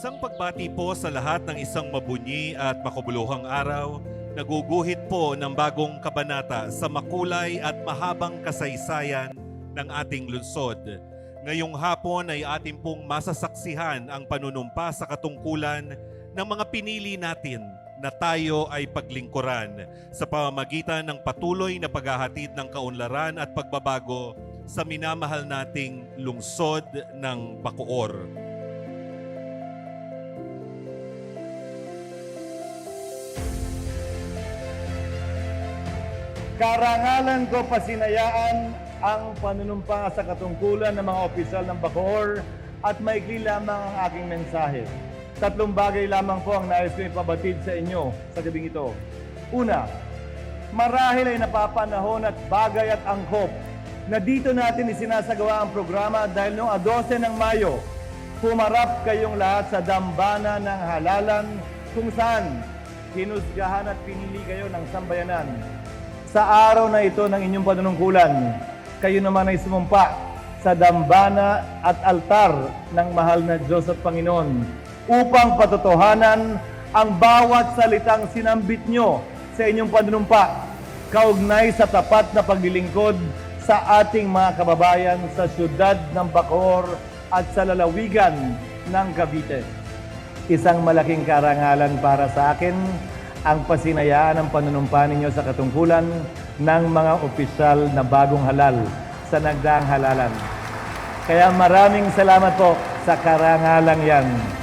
Isang pagbati po sa lahat ng isang mabunyi at makabuluhang araw, naguguhit po ng bagong kabanata sa makulay at mahabang kasaysayan ng ating lungsod. Ngayong hapon ay ating pong masasaksihan ang panunumpa sa katungkulan ng mga pinili natin na tayo ay paglingkuran sa pamamagitan ng patuloy na paghahatid ng kaunlaran at pagbabago sa minamahal nating lungsod ng Bacoor. Karangalan ko pasinayaan ang panunumpa sa katungkulan ng mga opisyal ng Bacoor at maikli lamang ang aking mensahe. Tatlong bagay lamang po ang nais ko ipabatid sa inyo sa gabing ito. Una, marahil ay napapanahon at bagay at angkop na dito natin isinasagawa ang programa dahil noong 12 ng Mayo, pumarap kayong lahat sa dambana ng halalan kung saan hinusgahan at pinili kayo ng sambayanan. Sa araw na ito ng inyong panunungkulan, kayo naman ay sumumpa sa dambana at altar ng mahal na Diyos at Panginoon upang patotohanan ang bawat salitang sinambit nyo sa inyong panunumpa kaugnay sa tapat na paglilingkod sa ating mga kababayan sa syudad ng Bacoor at sa lalawigan ng Cavite. Isang malaking karangalan para sa akin ang pasinayaan ng panunumpa ninyo sa katungkulan ng mga opisyal na bagong halal sa nagdaang halalan. Kaya maraming salamat po sa karangalang yan.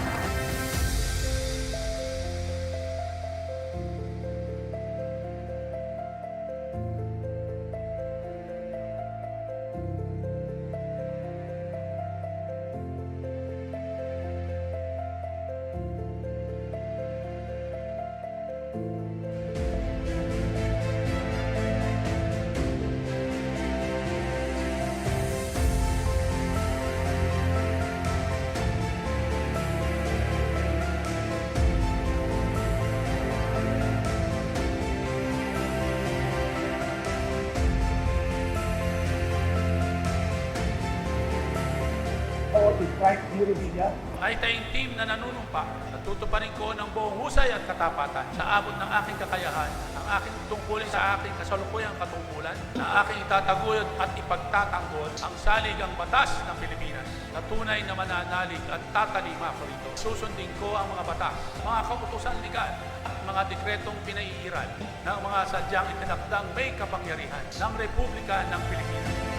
Ay tayong team na nanunumpa at tutuparin ko ng buong husay at katapatan sa abot ng aking kakayahan, ang aking tungkulin sa aking kasalukuyang katungkulan, na aking itataguyod at ipagtatanggol ang saligang batas ng Pilipinas na tunay na mananalig at tatalima ko rito. Susundin ko ang mga batas, mga kautusan legal at mga dekretong pinaiiral ng mga sadyang itinakdang may kapangyarihan ng Republika ng Pilipinas.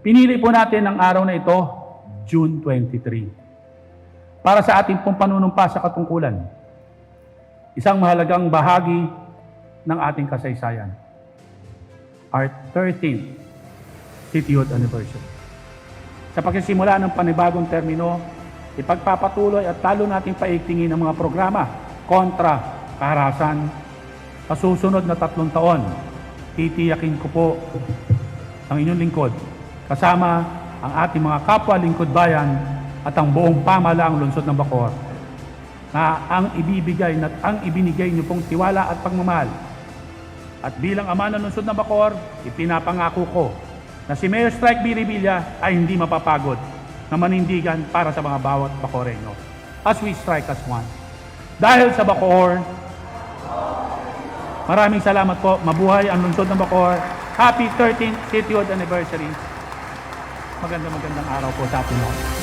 Pinili po natin ang araw na ito, June 23, para sa ating pong panunumpa sa katungkulan. Isang mahalagang bahagi ng ating kasaysayan. Our 13th Cityhood Anniversary. Sa pagsisimula ng panibagong termino, ipagpapatuloy at talo nating paigtingin ang mga programa kontra kaharasan sa susunod na tatlong taon. Titiyakin ko po ang inyong lingkod kasama ang ating mga kapwa lingkod bayan at ang buong pamalaang lungsod ng Bacoor na ang ibibigay at ang ibinigay niyo pong tiwala at pagmamahal. At bilang ama ng lungsod ng Bacoor, ipinapangako ko na si Mayor Strike Biribilla ay hindi mapapagod na manindigan para sa mga bawat Bacoreño as we strike as one. Dahil sa Bacoor, maraming salamat po. Mabuhay ang lungsod ng Bacoor. Happy 13th Cityhood Anniversary. Magandang magandang araw po sa ating lahat.